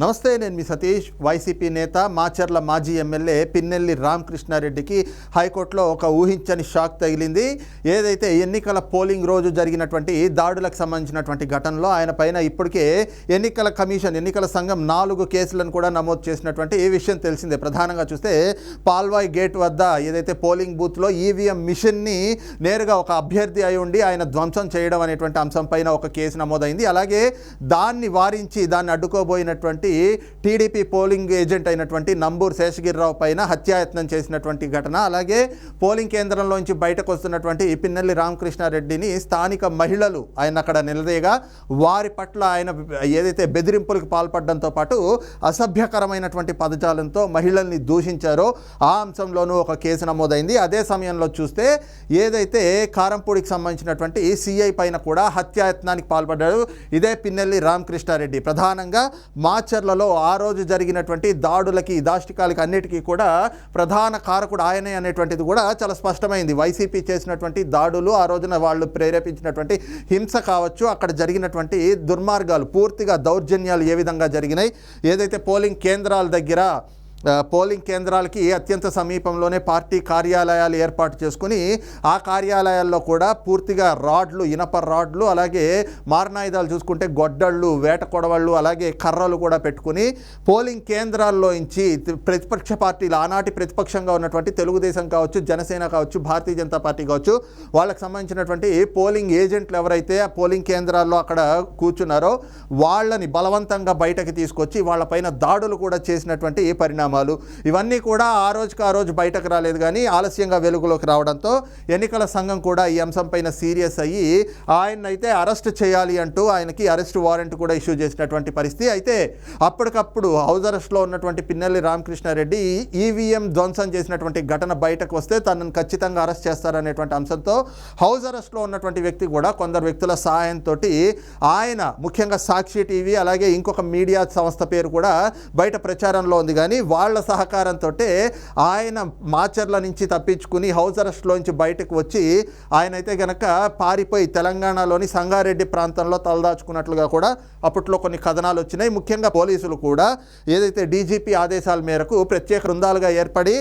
నమస్తే నేను మీ సతీష్. వైసీపీ నేత మాచర్ల మాజీ ఎమ్మెల్యే పిన్నెల్లి రామకృష్ణారెడ్డికి హైకోర్టులో ఒక ఊహించని షాక్ తగిలింది. ఏదైతే ఎన్నికల పోలింగ్ రోజు జరిగినటువంటి దాడులకు సంబంధించినటువంటి ఘటనలో ఆయన పైన ఇప్పటికే ఎన్నికల కమిషన్ ఎన్నికల సంఘం నాలుగు కేసులను కూడా నమోదు చేసినటువంటి ఈ విషయం తెలిసిందే. ప్రధానంగా చూస్తే పాల్వాయ్ గేట్ వద్ద ఏదైతే పోలింగ్ బూత్లో ఈవీఎం మిషన్ని నేరుగా ఒక అభ్యర్థి అయి ఉండి ఆయన ధ్వంసం చేయడం అనేటువంటి అంశం పైన ఒక కేసు నమోదైంది. అలాగే దాన్ని వారించి దాన్ని అడ్డుకోబోయినటువంటి టీడీపీ పోలింగ్ ఏజెంట్ అయినటువంటి నంబూరు శేషగిరిరావు పైన హత్యాయత్నం చేసినటువంటి ఘటన అలాగే పోలింగ్ కేంద్రంలోంచి బయటకు వస్తున్నటువంటి పిన్నెల్లి రామకృష్ణారెడ్డిని స్థానిక మహిళలు ఆయన అక్కడ నిలదీయగా వారి పట్ల ఆయన ఏదైతే బెదిరింపులకు పాల్పడడంతో పాటు అసభ్యకరమైనటువంటి పదజాలంతో మహిళల్ని దూషించారో ఆ అంశంలోనూ ఒక కేసు నమోదైంది. అదే సమయంలో చూస్తే ఏదైతే కారంపూడికి సంబంధించినటువంటి సిఐ పైన కూడా హత్యాయత్నానికి పాల్పడ్డాడు ఇదే పిన్నెల్లి రామకృష్ణారెడ్డి. ప్రధానంగా మాచర్లలో ఆ రోజు జరిగినటువంటి దాడులకి దాష్టికాలకి అన్నిటికీ కూడా ప్రధాన కారకుడు ఆయనే అనేటువంటిది కూడా చాలా స్పష్టమైంది. వైసీపీ చేసినటువంటి దాడులు ఆ రోజున వాళ్ళు ప్రేరేపించినటువంటి హింస కావచ్చు అక్కడ జరిగినటువంటి దుర్మార్గాలు పూర్తిగా దౌర్జన్యాలు ఏ విధంగా జరిగినాయి ఏదైతే పోలింగ్ కేంద్రాల దగ్గర పోలింగ్ కేంద్రాలకి అత్యంత సమీపంలోనే పార్టీ కార్యాలయాలు ఏర్పాటు చేసుకుని ఆ కార్యాలయాల్లో కూడా పూర్తిగా రాడ్లు ఇనప రాడ్లు అలాగే మారణాయుధాలు చూసుకుంటే గొడ్డళ్ళు వేట కొడవళ్ళు అలాగే కర్రలు కూడా పెట్టుకుని పోలింగ్ కేంద్రాల్లోంచి ప్రతిపక్ష పార్టీలు ఆనాటి ప్రతిపక్షంగా ఉన్నటువంటి తెలుగుదేశం కావచ్చు జనసేన కావచ్చు భారతీయ జనతా పార్టీ కావచ్చు వాళ్ళకి సంబంధించినటువంటి పోలింగ్ ఏజెంట్లు ఎవరైతే ఆ పోలింగ్ కేంద్రాల్లో అక్కడ కూర్చున్నారో వాళ్ళని బలవంతంగా బయటకు తీసుకొచ్చి వాళ్ళపైన దాడులు కూడా చేసినటువంటి పరిణామం పరిణామాలు ఇవన్నీ కూడా ఆ రోజుకి ఆ రోజు బయటకు రాలేదు కానీ ఆలస్యంగా వెలుగులోకి రావడంతో ఎన్నికల సంఘం కూడా ఈ అంశం పైన సీరియస్ అయ్యి ఆయన అయితే అరెస్ట్ చేయాలి అంటూ ఆయనకి అరెస్ట్ వారెంట్ కూడా ఇష్యూ చేసినటువంటి పరిస్థితి. అయితే అప్పటికప్పుడు హౌస్ అరెస్ట్లో ఉన్నటువంటి పిన్నెల్లి రామకృష్ణారెడ్డి ఈవీఎం ధ్వంసం చేసినటువంటి ఘటన బయటకు వస్తే తనను ఖచ్చితంగా అరెస్ట్ చేస్తారనేటువంటి అంశంతో హౌస్ అరెస్ట్లో ఉన్నటువంటి వ్యక్తి కూడా కొందరు వ్యక్తుల సహాయంతో ఆయన ముఖ్యంగా సాక్షి టీవీ అలాగే ఇంకొక మీడియా సంస్థ పేరు కూడా బయట ప్రచారంలో ఉంది. కానీ వాళ్ళ సహకారంతో ఆయన మాచర్ల నుంచి తప్పించుకుని హౌస్ అరెస్ట్లోంచి బయటకు వచ్చి ఆయన అయితే గనక పారిపోయి తెలంగాణలోని సంగారెడ్డి ప్రాంతంలో తలదాచుకున్నట్లుగా కూడా అప్పట్లో కొన్ని కథనాలు వచ్చినాయి. ముఖ్యంగా పోలీసులు కూడా ఏదైతే డీజీపీ ఆదేశాల మేరకు ప్రత్యేక బృందాలుగా ఏర్పడి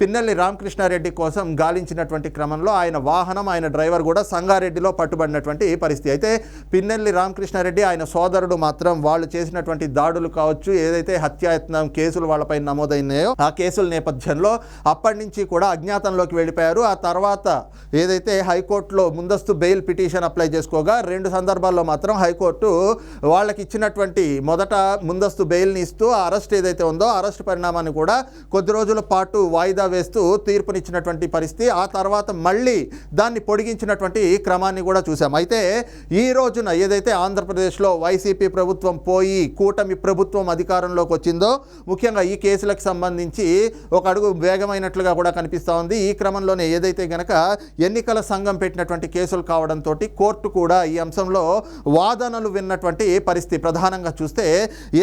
పిన్నెల్లి రామకృష్ణారెడ్డి కోసం గాలించినటువంటి క్రమంలో ఆయన వాహనం ఆయన డ్రైవర్ కూడా సంగారెడ్డిలో పట్టుబడినటువంటి పరిస్థితి. అయితే పిన్నెల్లి రామకృష్ణారెడ్డి ఆయన సోదరుడు మాత్రం వాళ్ళు చేసినటువంటి దాడులు కావచ్చు ఏదైతే హత్యాయత్నం కేసులు వాళ్ళపై నమోదైనాయో ఆ కేసుల నేపథ్యంలో అప్పటి నుంచి కూడా అజ్ఞాతంలోకి వెళ్ళిపోయారు. ఆ తర్వాత ఏదైతే హైకోర్టులో ముందస్తు బెయిల్ పిటిషన్ అప్లై చేసుకోగా రెండు సందర్భాల్లో మాత్రం హైకోర్టు వాళ్ళకి ఇచ్చినటువంటి మొదట ముందస్తు బెయిల్ని ఇస్తూ ఆ అరెస్ట్ ఏదైతే ఉందో అరెస్ట్ పరిణామాన్ని కూడా కొద్ది రోజుల పాటు వాయిదా వేస్తూ తీర్పునిచ్చినటువంటి పరిస్థితి ఆ తర్వాత మళ్ళీ దాన్ని పొడిగించినటువంటి క్రమాన్ని కూడా చూసాం అయితే ఈ రోజున ఏదైతే ఆంధ్రప్రదేశ్లో వైసీపీ ప్రభుత్వం పోయి కూటమి ప్రభుత్వం అధికారంలోకి వచ్చిందో ముఖ్యంగా ఈ కేసులకు సంబంధించి ఒక అడుగు వేగమైనట్లుగా కూడా కనిపిస్తూ ఉంది. ఈ క్రమంలోనే ఏదైతే గనక ఎన్నికల సంఘం పెట్టినటువంటి కేసులు కావడంతో కోర్టు కూడా ఈ అంశంలో వాదనలు విన్నటువంటి పరిస్థితి ప్రధానంగా చూస్తే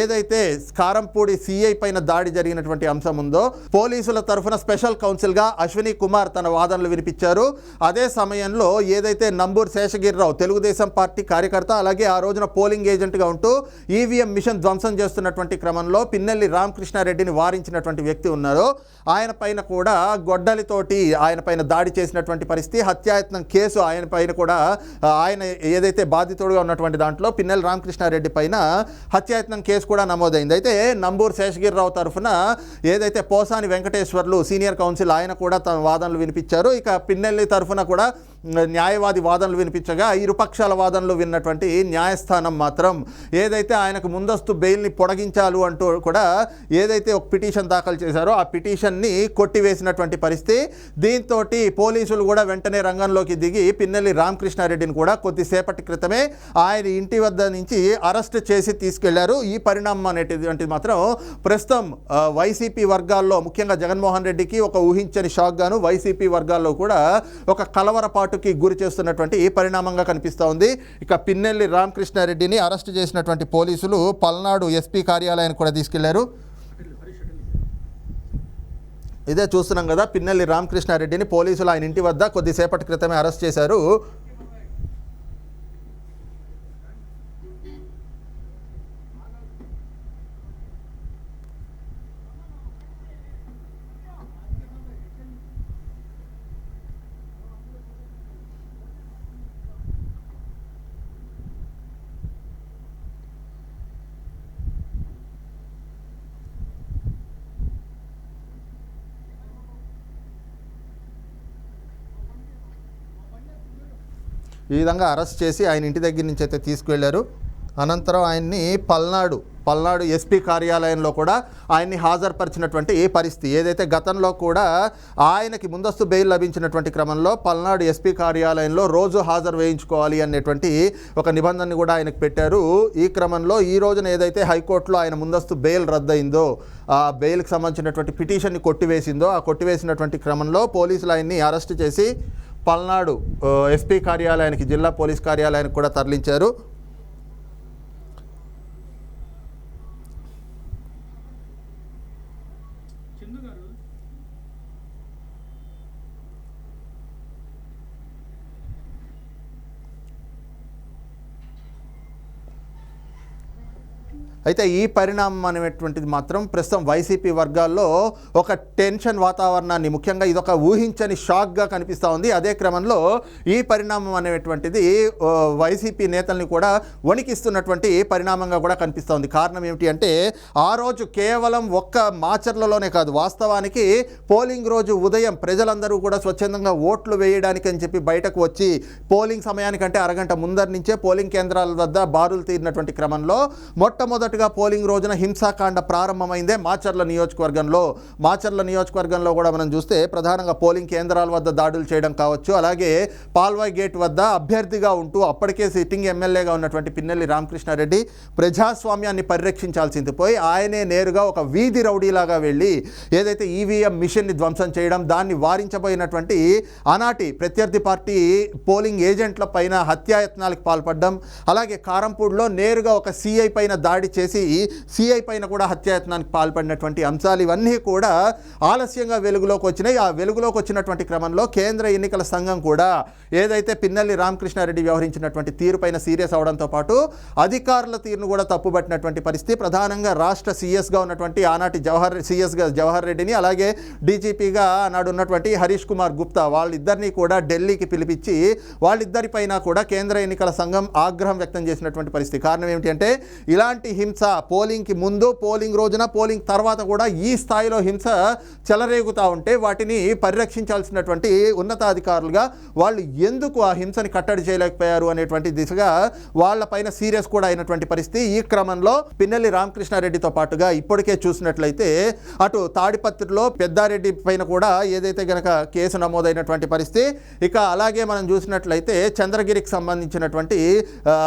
ఏదైతే కారంపూడి సిఐ పైన దాడి జరిగినటువంటి అంశం ఉందో పోలీసుల తరఫున స్పెషల్ స్పెషల్ కౌన్సిల్గా అశ్విని కుమార్ తన వాదనలు వినిపించారు. అదే సమయంలో ఏదైతే నంబూర్ శేషగిరిరావు తెలుగుదేశం పార్టీ కార్యకర్త అలాగే ఆ రోజున పోలింగ్ ఏజెంట్గా ఉంటూ ఈవీఎం మిషన్ ధ్వంసం చేస్తున్నటువంటి క్రమంలో పిన్నెల్లి రామకృష్ణారెడ్డిని వారించినటువంటి వ్యక్తి ఉన్నారో. ఆయన పైన కూడా గొడ్డలితోటి ఆయన పైన దాడి చేసినటువంటి పరిస్థితి హత్యాయత్నం కేసు ఆయన పైన కూడా ఆయన ఏదైతే బాధితుడుగా ఉన్నటువంటి దాంట్లో పిన్నెల్లి రామకృష్ణారెడ్డి పైన హత్యాయత్నం కేసు కూడా నమోదైంది. అయితే నంబూరు శేషగిరిరావు తరఫున ఏదైతే పోసాని వెంకటేశ్వర్లు సీనియర్ కౌన్సిల్ ఆయన కూడా తన వాదనలు వినిపించారు. ఇక పిన్నెల్లి తరఫున కూడా న్యాయవాది వాదనలు వినిపించగా ఇరుపక్షాల వాదనలు విన్నటువంటి న్యాయస్థానం మాత్రం ఏదైతే ఆయనకు ముందస్తు బెయిల్ని పొడిగించాలు అంటూ కూడా ఏదైతే ఒక పిటిషన్ దాఖలు చేశారో ఆ పిటిషన్ని కొట్టివేసినటువంటి పరిస్థితి. దీంతో పోలీసులు కూడా వెంటనే రంగంలోకి దిగి పిన్నెల్లి రామకృష్ణారెడ్డిని కూడా కొద్దిసేపటి క్రితమే ఆయన ఇంటి వద్ద నుంచి అరెస్ట్ చేసి తీసుకెళ్ళారు. ఈ పరిణామం అనేటువంటిది మాత్రం ప్రస్తుతం వైసీపీ వర్గాల్లో ముఖ్యంగా జగన్మోహన్ రెడ్డికి ఒక ఊహించని షాక్ గాను వైసీపీ వర్గాల్లో కూడా ఒక కలవరపాటుకి గురి చేస్తున్నటువంటి ఈ పరిణామంగా కనిపిస్తూ ఉంది. ఇక పిన్నెల్లి రామకృష్ణారెడ్డిని అరెస్ట్ చేసినటువంటి పోలీసులు పల్నాడు ఎస్పీ కార్యాలయానికి కూడా తీసుకెళ్ళారు. ఇదే చూస్తున్నాం కదా పిన్నెల్లి రామకృష్ణారెడ్డిని పోలీసులు ఆయన ఇంటి వద్ద కొద్దిసేపటి క్రితమే అరెస్ట్ చేశారు. ఈ విధంగా అరెస్ట్ చేసి ఆయన ఇంటి దగ్గర నుంచి అయితే తీసుకువెళ్ళారు. అనంతరం ఆయన్ని పల్నాడు పల్నాడు ఎస్పీ కార్యాలయంలో కూడా ఆయన్ని హాజరుపరిచినటువంటి పరిస్థితి? ఏదైతే గతంలో కూడా ఆయనకి ముందస్తు బెయిల్ లభించినటువంటి క్రమంలో పల్నాడు ఎస్పీ కార్యాలయంలో రోజు హాజరు వేయించుకోవాలి అనేటువంటి ఒక నిబంధనని కూడా ఆయనకు పెట్టారు. ఈ క్రమంలో ఈ రోజున ఏదైతే హైకోర్టులో ఆయన ముందస్తు బెయిల్ రద్దయిందో ఆ బెయిల్కి సంబంధించినటువంటి పిటిషన్ని కొట్టివేసిందో ఆ కొట్టివేసినటువంటి క్రమంలో పోలీసులు ఆయన్ని అరెస్ట్ చేసి పల్నాడు ఎస్పీ కార్యాలయానికి జిల్లా పోలీస్ కార్యాలయానికి కూడా తరలించారు చందు గారు అయితే ఈ పరిణామం అనేటువంటిది మాత్రం ప్రస్తుతం వైసీపీ వర్గాల్లో ఒక టెన్షన్ వాతావరణాన్ని ముఖ్యంగా ఇదొక ఊహించని షాక్గా కనిపిస్తూ ఉంది. అదే క్రమంలో ఈ పరిణామం అనేటువంటిది వైసీపీ నేతల్ని కూడా వణికిస్తున్నటువంటి పరిణామంగా కూడా కనిపిస్తూ ఉంది. కారణం ఏమిటి అంటే ఆ రోజు కేవలం ఒక్క మాచర్లలోనే కాదు వాస్తవానికి పోలింగ్ రోజు ఉదయం ప్రజలందరూ కూడా స్వచ్ఛందంగా ఓట్లు వేయడానికి అని చెప్పి బయటకు వచ్చి పోలింగ్ సమయానికంటే అరగంట ముందర నుంచే పోలింగ్ కేంద్రాల వద్ద బారులు తీరినటువంటి క్రమంలో మొట్టమొదటిగా పోలింగ్ రోజున హింసాకాండ ప్రారంభమైందే మాచర్ల నియోజకవర్గంలో. మాచర్ల నియోజకవర్గంలో కూడా మనం చూస్తే ప్రధానంగా పోలింగ్ కేంద్రాల వద్ద దాడులు చేయడం కావచ్చు. అలాగే పాల్వాయ్ గేట్ వద్ద అభ్యర్థిగా ఉంటూ అప్పటికే సిట్టింగ్ ఎమ్మెల్యేగా ఉన్నటువంటి పిన్నెల్లి రామకృష్ణారెడ్డి ప్రజాస్వామ్యాన్ని పరిరక్షించాల్సింది పోయి ఆయనే నేరుగా ఒక వీధి రౌడీలాగా వెళ్ళి ఏదైతే ఈవీఎం మిషన్ని ధ్వంసం చేయడం దాన్ని వారించబోయినటువంటి ఆనాటి ప్రత్యర్థి పార్టీ పోలింగ్ ఏజెంట్ల పైన హత్యాయత్నాలకు పాల్పడడం అలాగే కారంపూడిలో నేరుగా ఒక సిఐ పైన దాడి చేసి సిఐ పైన కూడా హత్యాయత్నానికి పాల్పడినటువంటి అంశాలు ఇవన్నీ కూడా ఆలస్యంగా వెలుగులోకి వచ్చినాయి. ఆ వెలుగులోకి వచ్చినటువంటి క్రమంలో కేంద్ర ఎన్నికల సంఘం కూడా ఏదైతే పిన్నెల్లి రామకృష్ణారెడ్డి వ్యవహరించినటువంటి తీరుపైన సీరియస్ అవడంతో పాటు అధికారుల తీరును కూడా తప్పుపట్టినటువంటి పరిస్థితి ప్రధానంగా రాష్ట్ర సీఎస్గా ఉన్నటువంటి ఆనాటి జవహర్ సీఎస్గా జవహర్ రెడ్డిని అలాగే డీజీపీగా ఆనాడు ఉన్నటువంటి హరీష్ కుమార్ గుప్తా వాళ్ళిద్దరినీ కూడా ఢిల్లీకి పిలిపించి వాళ్ళిద్దరిపైన కూడా కేంద్ర ఎన్నికల సంఘం ఆగ్రహం వ్యక్తం చేసినటువంటి పరిస్థితి. కారణం ఏమిటి అంటే ఇలాంటి హింస పోలింగ్కి ముందు పోలింగ్ రోజున పోలింగ్ తర్వాత కూడా ఈ స్థాయిలో హింస చెలరేగుతూ ఉంటే వాటిని పరిరక్షించాల్సినటువంటి ఉన్నతాధికారులుగా వాళ్ళు ఎందుకు ఆ హింసని కట్టడి చేయలేకపోయారు అనేటువంటి దిశగా వాళ్ళపైన సీరియస్ కూడా అయినటువంటి పరిస్థితి ఈ క్రమంలో పిన్నెల్లి రామకృష్ణారెడ్డితో పాటుగా ఇప్పటికే చూసినట్లయితే అటు తాడిపత్రిలో పెద్దారెడ్డి పైన కూడా ఏదైతే గనక కేసు నమోదైనటువంటి పరిస్థితి ఇక అలాగే మనం చూసినట్లయితే చంద్రగిరికి సంబంధించినటువంటి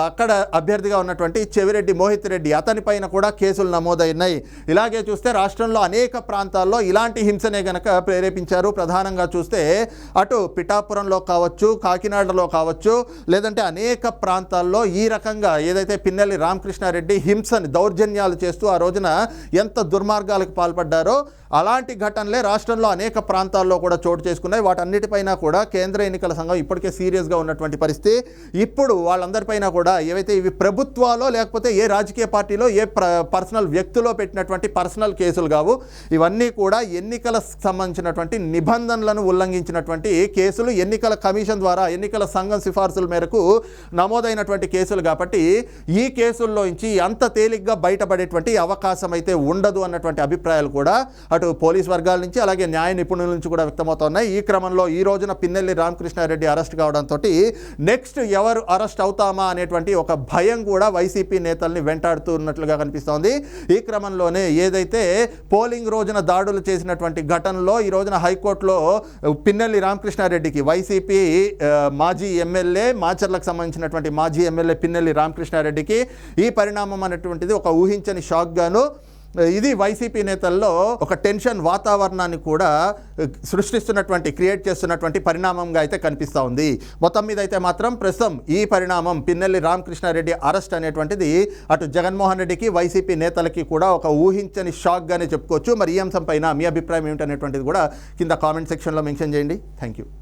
అక్కడ అభ్యర్థిగా ఉన్నటువంటి చెవిరెడ్డి మోహిత్ రెడ్డి అతని పైన కూడా కేసులు నమోదైనాయి. ఇలాగే చూస్తే రాష్ట్రంలో అనేక ప్రాంతాల్లో ఇలాంటి హింసనే గనక ప్రేరేపించారు. ప్రధానంగా చూస్తే అటు పిఠాపురంలో కావచ్చు కాకినాడలో కావచ్చు లేదంటే అనేక ప్రాంతాల్లో ఈ రకంగా ఏదైతే పిన్నెల్లి రామకృష్ణారెడ్డి హింసని దౌర్జన్యాలు చేస్తూ ఆ రోజున ఎంత దుర్మార్గాలకు పాల్పడ్డారో అలాంటి ఘటనలే రాష్ట్రంలో అనేక ప్రాంతాల్లో కూడా చోటు చేసుకున్నాయి. వాటన్నిటిపైన కూడా కేంద్ర ఎన్నికల సంఘం ఇప్పటికే సీరియస్గా ఉన్నటువంటి పరిస్థితి. ఇప్పుడు వాళ్ళందరిపైన కూడా ఏవైతే ఇవి ప్రభుత్వాలో లేకపోతే ఏ రాజకీయ పార్టీలో ఏ ప్ర పర్సనల్ వ్యక్తిలో పెట్టినటువంటి పర్సనల్ కేసులు కావు. ఇవన్నీ కూడా ఎన్నికల సంబంధించినటువంటి నిబంధనలను ఉల్లంఘించినటువంటి కేసులు ఎన్నికల కమిషన్ ద్వారా ఎన్నికల సంఘం సిఫార్సుల మేరకు నమోదైనటువంటి కేసులు కాబట్టి ఈ కేసుల్లో నుంచి అంత తేలిగ్గా బయటపడేటువంటి అవకాశం అయితే ఉండదు అన్నటువంటి అభిప్రాయాలు కూడా అటు పోలీస్ వర్గాల నుంచి అలాగే న్యాయ నిపుణుల నుంచి కూడా వ్యక్తమవుతున్నాయి. ఈ క్రమంలో ఈ రోజున పిన్నెల్లి రామకృష్ణారెడ్డి అరెస్ట్ కావడంతో నెక్స్ట్ ఎవరు అరెస్ట్ అవుతామా అనేటువంటి ఒక భయం కూడా వైసీపీ నేతల్ని వెంటాడుతున్న ఉన్నట్లుగా కనిపిస్తోంది. ఈ క్రమంలోనే ఏదైతే పోలింగ్ రోజున దాడులు చేసినటువంటి ఘటనలో ఈ రోజున హైకోర్టులో పిన్నెల్లి రామకృష్ణారెడ్డికి వైసీపీ మాజీ ఎమ్మెల్యే మాచర్లకు సంబంధించినటువంటి మాజీ ఎమ్మెల్యే పిన్నెల్లి రామకృష్ణారెడ్డికి ఈ పరిణామం అనేటువంటిది ఒక ఊహించని షాక్గాను ఇది వైసీపీ నేతల్లో ఒక టెన్షన్ వాతావరణాన్ని కూడా సృష్టిస్తున్నటువంటి క్రియేట్ చేస్తున్నటువంటి పరిణామంగా అయితే కనిపిస్తూ ఉంది. మొత్తం మీద అయితే మాత్రం ప్రస్తుతం ఈ పరిణామం పిన్నెల్లి రామకృష్ణారెడ్డి అరెస్ట్ అనేటువంటిది అటు జగన్మోహన్ రెడ్డికి వైసీపీ నేతలకి కూడా ఒక ఊహించని షాక్గానే చెప్పుకోవచ్చు. మరి ఈ అంశం పైన మీ అభిప్రాయం ఏమిటనేటువంటిది కూడా కింద కామెంట్ సెక్షన్లో మెన్షన్ చేయండి. Thank you.